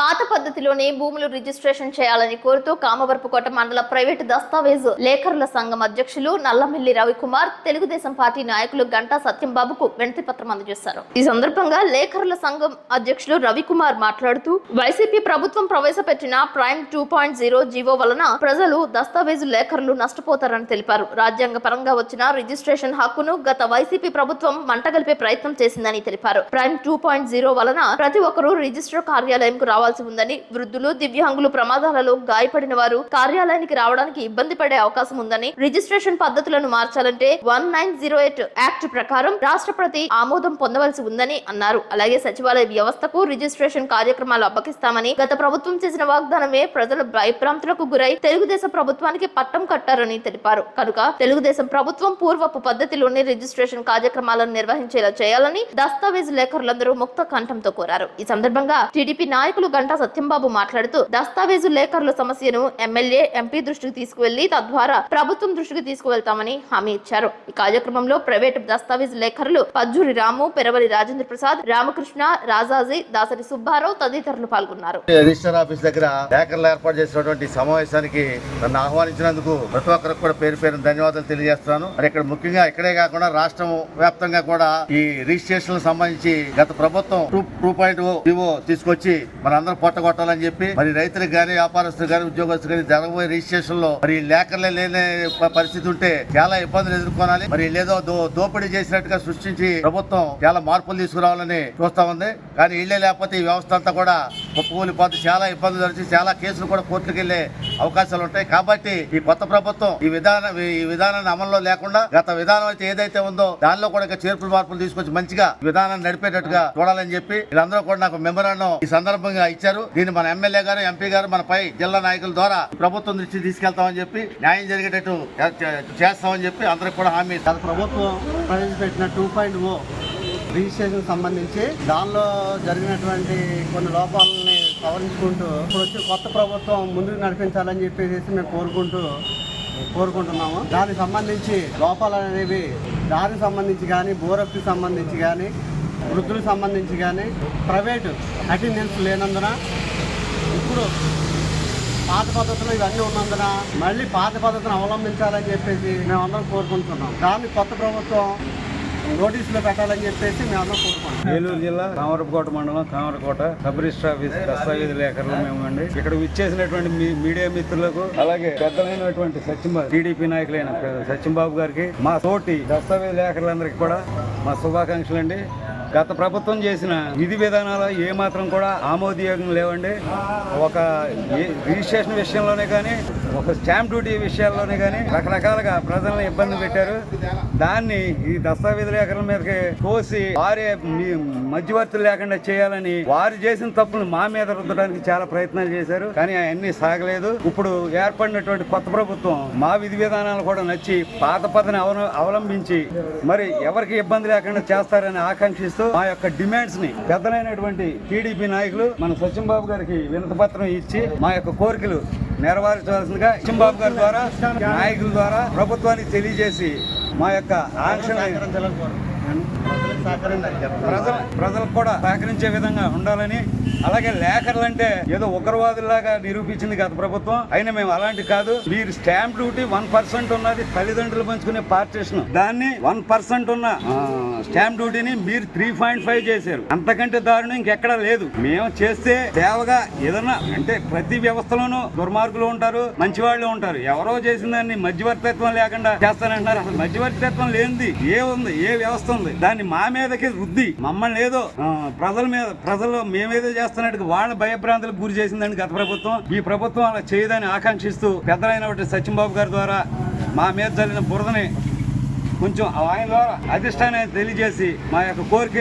పాత పద్ధతిలోనే భూములు రిజిస్ట్రేషన్ చేయాలని కోరుతూ కామవరపుకోట మండల ప్రైవేటు దస్తావేజు లేఖరుల సంఘం అధ్యక్షులు నల్లమిల్లి రవికుమార్ తెలుగుదేశం పార్టీ నాయకులు గంటా సత్యంబాబుకు వినతి పత్రం అందజేశారు. ఈ సందర్భంగా లేఖరుల సంఘం అధ్యక్షులు రవికుమార్ మాట్లాడుతూ వైసీపీ ప్రభుత్వం ప్రవేశపెట్టిన prime two point zero GO వలన ప్రజలు దస్తావేజు లేఖరులు నష్టపోతారని తెలిపారు. రాజ్యాంగ పరంగా వచ్చిన రిజిస్ట్రేషన్ హక్కును గత వైసీపీ ప్రభుత్వం మంటగలిపే ప్రయత్నం చేసిందని తెలిపారు. ప్రైమ్ టూ పాయింట్ జీరో వలన ప్రతి ఒక్కరూ రిజిస్టర్ కార్యాలయంకు రావాలి రావాల్సి ఉందని వృద్ధులు దివ్యాంగులు ప్రమాదాలలో గాయపడిన వారు కార్యాలయానికి రావడానికి ఇబ్బంది పడే అవకాశం ఉందని రిజిస్ట్రేషన్ పద్ధతులను మార్చాలంటే one nine zero eight act ప్రకారం రాష్ట్రపతి ఆమోదం పొందవలసి ఉందని అన్నారు. అలాగే సచివాలయ వ్యవస్థకు రిజిస్ట్రేషన్ కార్యక్రమాలు అప్పగిస్తామని గత ప్రభుత్వం చేసిన వాగ్దానమే ప్రజల భయభ్రాంతులకు గురై తెలుగుదేశం ప్రభుత్వానికి పట్టం కట్టారని తెలిపారు. కనుక తెలుగుదేశం ప్రభుత్వం పూర్వపు పద్ధతిలోనే రిజిస్ట్రేషన్ కార్యక్రమాలను నిర్వహించేలా చేయాలని దస్తావేజు లేఖరులందరూ ముక్త కంఠంతో కోరారు. ఈ సందర్భంగా టీడీపీ నాయకులు గంటా సత్యంబాబు మాట్లాడుతూ దస్తావేజు లేఖరుల సమస్యను ఎమ్మెల్యే ఎంపీ దృష్టికి తీసుకువెళ్ళి తద్వారా ప్రభుత్వం దృష్టికి తీసుకువెళ్తామని హామీ ఇచ్చారు. ఈ కార్యక్రమంలో ప్రైవేటు దస్తావేజు లేఖరులు పజ్జూరి రాము పెరవలి రాజేంద్ర ప్రసాద్ రామకృష్ణ రాజాజీ దాసరి సుబ్బారావు తదితరులు పాల్గొన్నారు. రిజిస్టర్ ఆఫీస్ దగ్గర లేఖర్లు ఏర్పాటు చేసినటువంటి సమావేశానికి నన్ను ఆహ్వానించినందుకు ప్రతి ఒక్కరికి కూడా పేరు పేరు ధన్యవాదాలు తెలియజేస్తున్నాను. మరి ఇక్కడ ముఖ్యంగా ఇక్కడే కాకుండా రాష్ట్రం వ్యాప్తంగా కూడా ఈ రిజిస్ట్రేషన్ సంబంధించి గత ప్రభుత్వం టూ టూ పాయింట్ తీసుకొచ్చి మన అందరం పొట్టగొట్టాలని చెప్పి మరి రైతులకు గానీ వ్యాపారస్తులు గానీ ఉద్యోగస్తులు గానీ జరగబోయే రిజిస్ట్రేషన్లో మరి లేకర్లే లేని పరిస్థితి ఉంటే చాలా ఇబ్బందులు ఎదుర్కొనాలి. మరి లేదో దో దోపిడీ చేసినట్టుగా సృష్టించి ప్రభుత్వం చాలా మార్పులు తీసుకురావాలని చూస్తా ఉంది. కానీ ఇళ్ళే లేకపోతే ఈ వ్యవస్థ అంతా కూడా కుప్పకూలిపోతే చాలా ఇబ్బందులు వచ్చి చాలా కేసులు కూడా కోర్టుకు వెళ్ళే అవకాశాలు ఉంటాయి. కాబట్టి ఈ కొత్త ప్రభుత్వం ఈ విధానం ఈ విధానాన్ని అమల్లో లేకుండా గత విధానం అయితే ఏదైతే ఉందో దానిలో కూడా చేర్పులు మార్పులు తీసుకొచ్చి మంచిగా విధానాన్ని నడిపేటట్టుగా చూడాలని చెప్పి వీళ్ళందరూ కూడా నాకు మెమరాండం ఈ సందర్భంగా ఇచ్చారు. దీన్ని మన ఎమ్మెల్యే గారు ఎంపీ గారు మన పై జిల్లా నాయకుల ద్వారా ప్రభుత్వం దృష్టి తీసుకెళ్తామని చెప్పి న్యాయం జరిగేటట్టు చేస్తామని చెప్పి అందరికి కూడా హామీ ప్రభుత్వం ప్రవేశపెట్టిన టూ పాయింట్ ఓ రిజిస్ట్రేషన్ సంబంధించి దానిలో జరిగినటువంటి కొన్ని లోపాలని సవరించుకుంటూ ఇప్పుడు వచ్చి కొత్త ప్రభుత్వం ముందుకు నడిపించాలని చెప్పేసి మేము కోరుకుంటూ కోరుకుంటున్నాము. దానికి సంబంధించి లోపాలు అనేవి దానికి సంబంధించి కానీ బోరప్కి సంబంధించి కానీ వృద్ధులకు సంబంధించి కానీ ప్రైవేటు అటెండెన్స్ లేనందున ఇప్పుడు పాత పద్ధతులు ఇవన్నీ ఉన్నందున మళ్ళీ పాత పద్ధతిని అవలంబించాలని చెప్పేసి మేమందరం కోరుకుంటున్నాం. దాన్ని కొత్త ప్రభుత్వం నోటీసులు పెట్టాలని చెప్పేసి మేము కోరుకుంటున్నాం. ఏలూరు జిల్లా కామరపుకోట మండలం కామరకోట సబ్ రిజిస్టర్ ఆఫీస్ దస్తావేజ్ లేఖరులు మేము అండి ఇక్కడ విచ్చేసినటువంటి మీ మీడియా మిత్రులకు అలాగే పెద్దలైనటువంటి సత్యంబాబు టీడీపీ నాయకులైన సత్యంబాబు గారికి మా తోటి దస్తావేజ్ లేఖరులందరికీ కూడా మా శుభాకాంక్షలు అండి గత ప్రభుత్వం చేసిన విధి విధానాలు ఏ మాత్రం కూడా ఆమోదయోగం లేవండి. ఒక రిజిస్ట్రేషన్ విషయంలోనే కానీ ఒక స్టాంప్ డ్యూటీ విషయాల్లోనే కానీ రకరకాలుగా ప్రజలను ఇబ్బంది పెట్టారు. దాన్ని ఈ దస్తావేజు లేఖల మీదకి కోసి వారే మధ్యవర్తులు లేకుండా చేయాలని వారు చేసిన తప్పులు మా మీద రుద్దడానికి చాలా ప్రయత్నాలు చేశారు. కానీ అవన్నీ సాగలేదు. ఇప్పుడు ఏర్పడినటువంటి కొత్త ప్రభుత్వం మా విధి విధానాలు కూడా నచ్చి పాత పద్ధతిని అవల- అవలంబించి మరి ఎవరికి ఇబ్బంది లేకుండా చేస్తారని ఆకాంక్షిస్తూ మా యొక్క డిమాండ్స్ని పెద్దలైనటువంటి టీడీపీ నాయకులు మన సత్యంబాబు గారికి వినతపత్రం ఇచ్చి మా యొక్క కోరికలు నెరవేర్చవలసిందిగా సత్యంబాబు గారి ద్వారా నాయకుల ద్వారా ప్రభుత్వానికి తెలియజేసి మా యొక్క ఆంక్షలు ప్రజల ప్రజలకు కూడా సహకరించే విధంగా ఉండాలని అలాగే లేఖర్లు అంటే ఏదో ఉగ్రవాదుల్లాగా నిరూపించింది గత ప్రభుత్వం. అయినా మేము అలాంటి కాదు. మీరు స్టాంప్ డ్యూటీ వన్ పర్సెంట్ ఉన్నది తల్లిదండ్రులు పంచుకునే పార్టీషన్. దాన్ని వన్ పర్సెంట్ ఉన్న స్టాంప్ డ్యూటీని మీరు త్రీ పాయింట్ ఫైవ్ చేశారు. అంతకంటే దారుణం ఇంకెక్కడా లేదు. మేము చేస్తే సేవగా ఏదన్నా అంటే ప్రతి వ్యవస్థలోనూ దుర్మార్గులు ఉంటారు మంచి వాళ్ళు ఉంటారు. ఎవరో చేసిన దాన్ని మధ్యవర్తిత్వం లేకుండా చేస్తానంటున్నారు. అసలు మధ్యవర్తిత్వం లేనిది ఏ ఉంది ఏ వ్యవస్థ ఉంది? దాన్ని మా మీదకి రుద్ది. మమ్మల్ని ఏదో ప్రజల మీద ప్రజలు మేమేదో చేస్తున్నట్టు వాళ్ళ భయభ్రాంతులకు గురి చేసిందండి గత ప్రభుత్వం. ఈ ప్రభుత్వం అలా చేయదని ఆకాంక్షిస్తూ పెద్దలైనటువంటి సత్యంబాబు గారి ద్వారా మా మీద జరిగిన బురదని కొంచెం ఆయన ద్వారా అధిష్టానాన్ని తెలియజేసి మా యొక్క కోరికలు